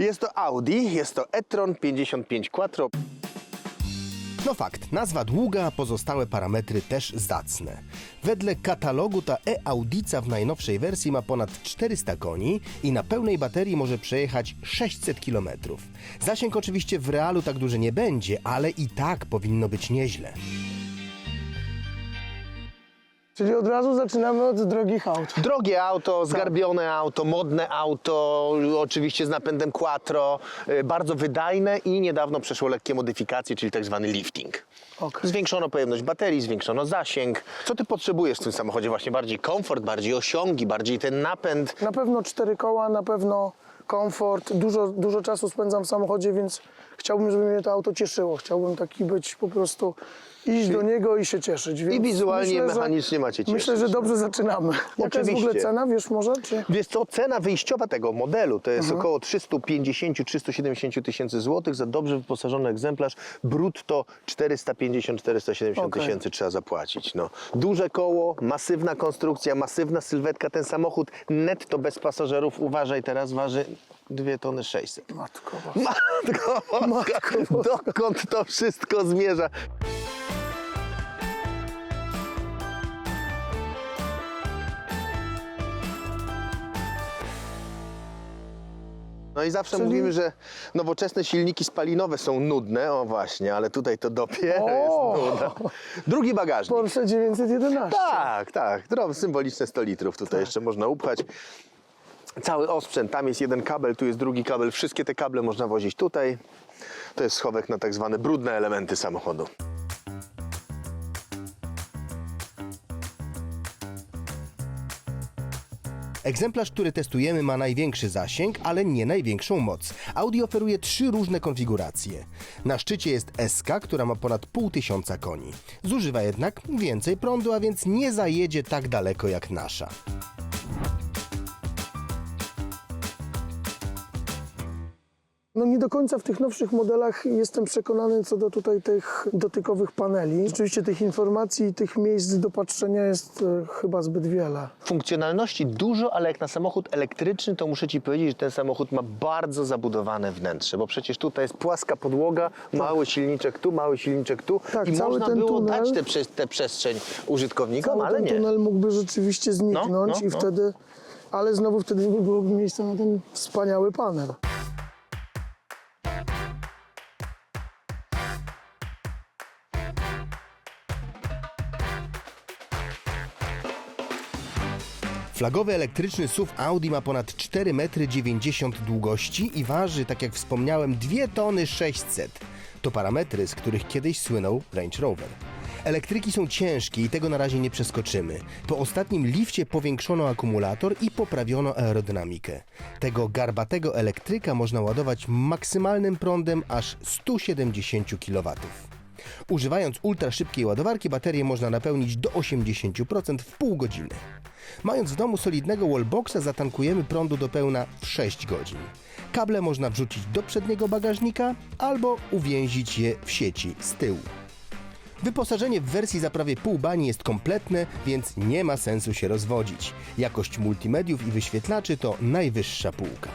Jest to Audi, jest to e-tron 55 Quattro. No fakt, nazwa długa, a pozostałe parametry też zacne. Wedle katalogu ta e-Audica w najnowszej wersji ma ponad 400 koni i na pełnej baterii może przejechać 600 km. Zasięg oczywiście w realu tak duży nie będzie, ale i tak powinno być nieźle. Czyli od razu zaczynamy od drogich aut. Drogie auto, zgarbione auto, modne auto, oczywiście z napędem Quattro, y, bardzo wydajne i niedawno przeszło lekkie modyfikacje, czyli tak zwany lifting. Okej. Zwiększono pojemność baterii, zwiększono zasięg. Co ty potrzebujesz w tym samochodzie? Właśnie bardziej komfort, bardziej osiągi, bardziej ten napęd. Na pewno cztery koła, na pewno komfort. Dużo, dużo czasu spędzam w samochodzie, więc chciałbym, żeby mnie to auto cieszyło. Chciałbym taki być po prostu, iść do niego i się cieszyć. Więc wizualnie, i myślę, że- mechanicznie macie cieszyć, Myślę, że dobrze zaczynamy. Jaka jest w ogóle Oczywiście. cena, wiesz może? Czy... Wiesz co, cena wyjściowa tego modelu to jest około 350-370 tysięcy złotych za dobrze wyposażony egzemplarz. Brutto 450-470 Okej. tysięcy trzeba zapłacić. No. Duże koło, masywna konstrukcja, masywna sylwetka. Ten samochód netto bez pasażerów, uważaj teraz, waży 2 tony 600. Matko Matko boska. dokąd to wszystko zmierza? No i zawsze Czyli- mówimy, że nowoczesne silniki spalinowe są nudne, o właśnie, ale tutaj to dopiero O! jest nuda. Drugi bagażnik. Porsche 911. Tak, tak. Drobne, symboliczne 100 litrów tutaj jeszcze można upchać. Cały osprzęt, tam jest jeden kabel, tu jest drugi kabel. Wszystkie te kable można wozić tutaj. To jest schowek na tak zwane brudne elementy samochodu. Egzemplarz, który testujemy ma największy zasięg, ale nie największą moc. Audi oferuje trzy różne konfiguracje. Na szczycie jest SK, która ma ponad pół tysiąca koni. Zużywa jednak więcej prądu, a więc nie zajedzie tak daleko jak nasza. No nie do końca w tych nowszych modelach jestem przekonany co do tutaj tych dotykowych paneli. Rzeczywiście tych informacji i tych miejsc do patrzenia jest e, chyba zbyt wiele. Funkcjonalności dużo, ale jak na samochód elektryczny, to muszę Ci powiedzieć, że ten samochód ma bardzo zabudowane wnętrze, bo przecież tutaj jest płaska podłoga, mały silniczek tu, mały silniczek tu Tak, i cały można ten było tunel- dać tę tę przestrzeń użytkownikom, ale ten nie. tunel mógłby rzeczywiście zniknąć No, no, i no. wtedy, ale znowu wtedy nie byłoby miejsca na ten wspaniały panel. Flagowy elektryczny SUV Audi ma ponad 4,90 m długości i waży, tak jak wspomniałem, 2 tony 600. To parametry, z których kiedyś słynął Range Rover. Elektryki są ciężkie i tego na razie nie przeskoczymy. Po ostatnim lifcie powiększono akumulator i poprawiono aerodynamikę. Tego garbatego elektryka można ładować maksymalnym prądem aż 170 kW. Używając ultraszybkiej ładowarki baterię można napełnić do 80% w pół godziny. Mając w domu solidnego wallboxa zatankujemy prądu do pełna w 6 godzin. Kable można wrzucić do przedniego bagażnika albo uwięzić je w sieci z tyłu. Wyposażenie w wersji za prawie pół bani jest kompletne, więc nie ma sensu się rozwodzić. Jakość multimediów i wyświetlaczy to najwyższa półka.